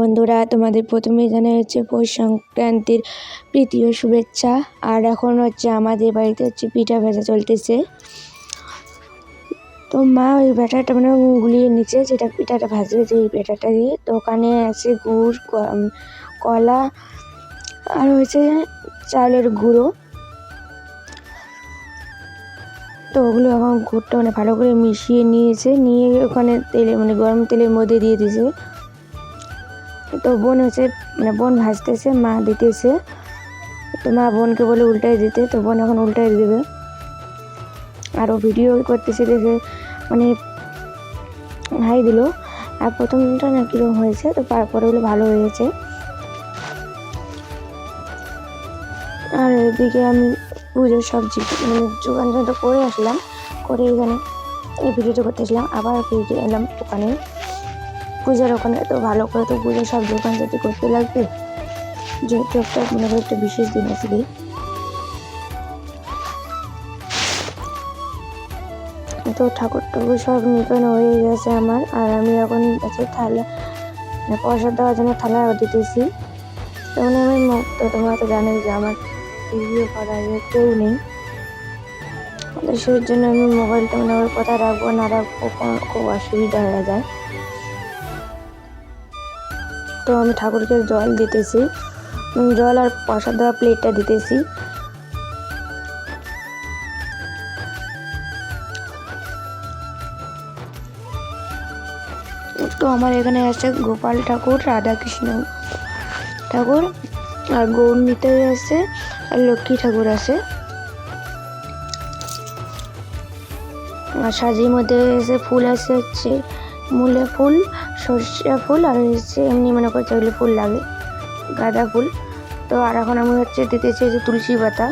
বন্ধুরা, তোমাদের প্রথমেই জানাই হচ্ছে পৌষ সংক্রান্তির প্রীতি ও শুভেচ্ছা। আর এখন হচ্ছে আমাদের বাড়িতে হচ্ছে পিঠা ভেজা চলতেছে। তো মা ওই ব্যাটারটা মানে গুলিয়ে নিচ্ছে, যেটা পিঠাটা ভাজবে যে ব্যাটারটা দিয়ে। তো ওখানে আছে গুড় কলা, আর হচ্ছে চালের গুঁড়ো। তো ওগুলো এখন গুড়টা মানে ভালো করে মিশিয়ে নিয়েছে, নিয়ে ওখানে তেলে মানে গরম তেলের মধ্যে দিয়ে দিয়েছে। তো বোন হচ্ছে মানে বোন ভাজতেছে মা দিতেছে। তো মা বোনকে বলে উল্টাই দিতে, তো বোন এখন উল্টাই দেবে। আর ও ভিডিও করতেছে দেখে মানে হাই দিল। আর প্রথমটা না কীরকম হয়েছে, তো তারপরে হলো ভালো হয়েছে। আর এদিকে আমি পুজোর সবজি মানে যোগান করে আসলাম, করে এখানে এই ভিডিওটা করতেছিলাম আবার ফিরে এলাম ওখানে পূজার ওখানে তো ভালো করে তো পুজোর সব দোকান যাতে করতে লাগবে। যেহেতু একটা মনে করি একটা বিশেষ দিন আছে তো ঠাকুর টাকুর সব নিকানো হয়ে গেছে আমার, আর আমি এখন হচ্ছে থালা মানে প্রসাদ দেওয়ার জন্য থালা দিতেছি। তেমন আমি তো তোমরা তো জানোই যে আমার ভিডিও করার কেউ নেই। সেই জন্য আমি মোবাইলটা মানে ওর কোথায় রাখব না রাখব খুব অসুবিধা হয়ে যায়। তো আমি ঠাকুরকে জল দিতেছি। জল আর প্রসাদ দেওয়া প্লেটটা দিতেছি। তো আমার এখানে আছে গোপাল ঠাকুর, রাধাকৃষ্ণ ঠাকুর, আর গৌরনীতে আছে, আর লক্ষ্মী ঠাকুর আছে। আর সাজির মধ্যে এসে ফুল আছে হচ্ছে মূলে ফুল সর্ষে ফুল আর হচ্ছে এমনি মনে করছে ওগুলো ফুল লাগে, গাঁদা ফুল। তো আর এখন আমি হচ্ছে দিতেছি যে তুলসী পাতা।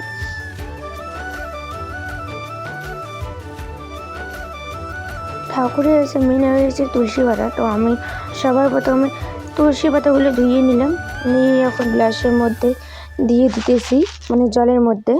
ঠাকুরের হচ্ছে মেন হয়েছে তুলসী পাতা, তো আমি সবার প্রথমে তুলসী পাতাগুলো ধুয়ে নিলাম। নিয়ে এখন গ্লাসের মধ্যে দিয়ে দিতেছি মানে জলের মধ্যে।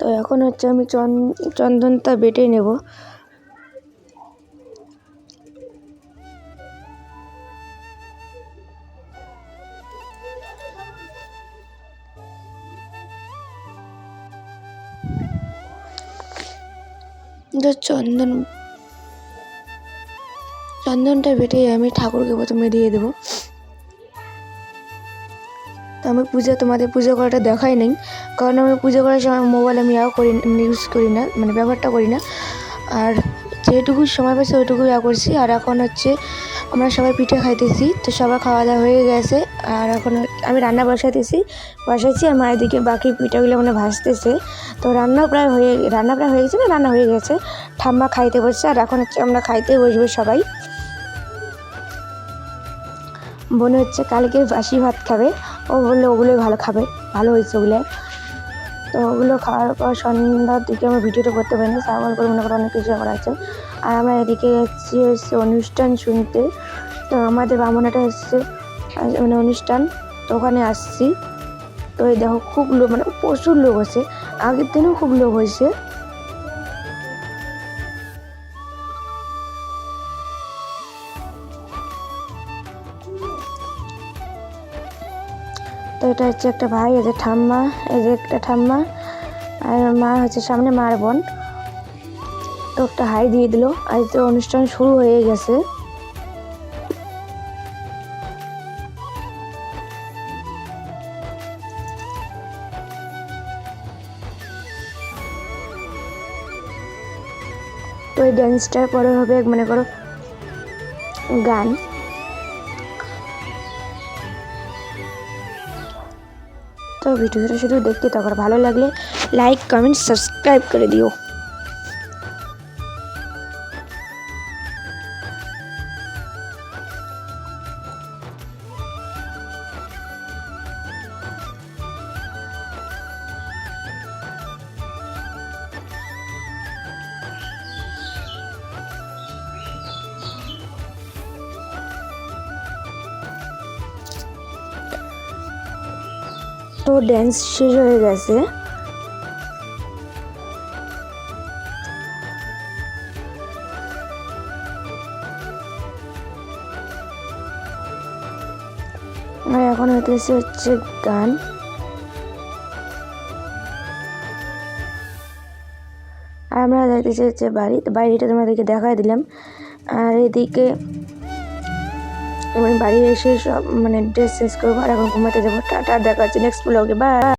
তো এখন হচ্ছে আমি চন, চন্দনটা বেটে নেব। চন্দন, চন্দনটা বেটে আমি ঠাকুরকে প্রথমে দিয়ে দেবো। আমি পূজা, তোমাদের পুজো করাটা দেখাই নেই। কারণ আমি পুজো করার সময় মোবাইল আমি ইয়া করি ইউজ করি না মানে ব্যবহারটা করি না। আর যেটুকু সময় পাচ্ছি ওইটুকু ইয়া করছি। আর এখন হচ্ছে আমরা সবাই পিঠে খাইতেছি, তো সবার খাওয়া দাওয়া হয়ে গেছে। আর এখন আমি রান্না বসাইতেছি, বসাইছি আর মায়ের দিকে বাকি পিঠাগুলো মানে ভাজতেছে। তো রান্না প্রায় হয়ে, রান্না প্রায় হয়ে গেছে না? রান্না হয়ে গেছে। ঠাম্মা খাইতে বসছে, আর এখন হচ্ছে আমরা খাইতে বসবো সবাই। মনে হচ্ছে কালকে বাসি ভাত খাবে। ও বলল, ওগুলোই ভালো খাবে। ভালো হয়েছে ওগুলো। তো ওগুলো খাওয়ার পর সন্ধ্যার দিকে আমরা ভিডিওটা করতে পারি না সাগর করে মনে করো অনেক কিছু করা আছে। আর আমরা এদিকে যাচ্ছি হচ্ছে অনুষ্ঠান শুনতে। তো আমাদের বামনাটা হচ্ছে মানে অনুষ্ঠান। তো ওখানে আসছি। তো এই দেখো, খুব লোক মানে প্রচুর লোক আছে। আগের দিনেও খুব লোক হয়েছে। তো এটা হচ্ছে একটা ভাই যে ঠাম্মা যে একটা ঠাম্মা, আর মা হচ্ছে সামনে মার বোন। তো একটা হাই দিয়ে দিল আজ তো অনুষ্ঠান শুরু হয়ে গেছে। তো এই ড্যান্সটার পরে হবে, মনে করো, গান। তো ভিডিওটা শুধু দেখতে থাকো ভালো লাগলে লাইক কমেন্ট সাবস্ক্রাইব করে দিও তো ড্যান্স শেষ হয়ে গেছে। আর এখন হইতেছে হচ্ছে গান। আর আমরা যাইতেছি হচ্ছে বাড়ি। বাড়িটা তোমাদেরকে দেখাই দিলাম। আর এদিকে আমি বাড়ি এসে সব মানে ড্রেস চেঞ্জ করব আর এখন ঘুমাতে যাব। টাটা, দেখা হচ্ছে নেক্সট ব্লগে বাই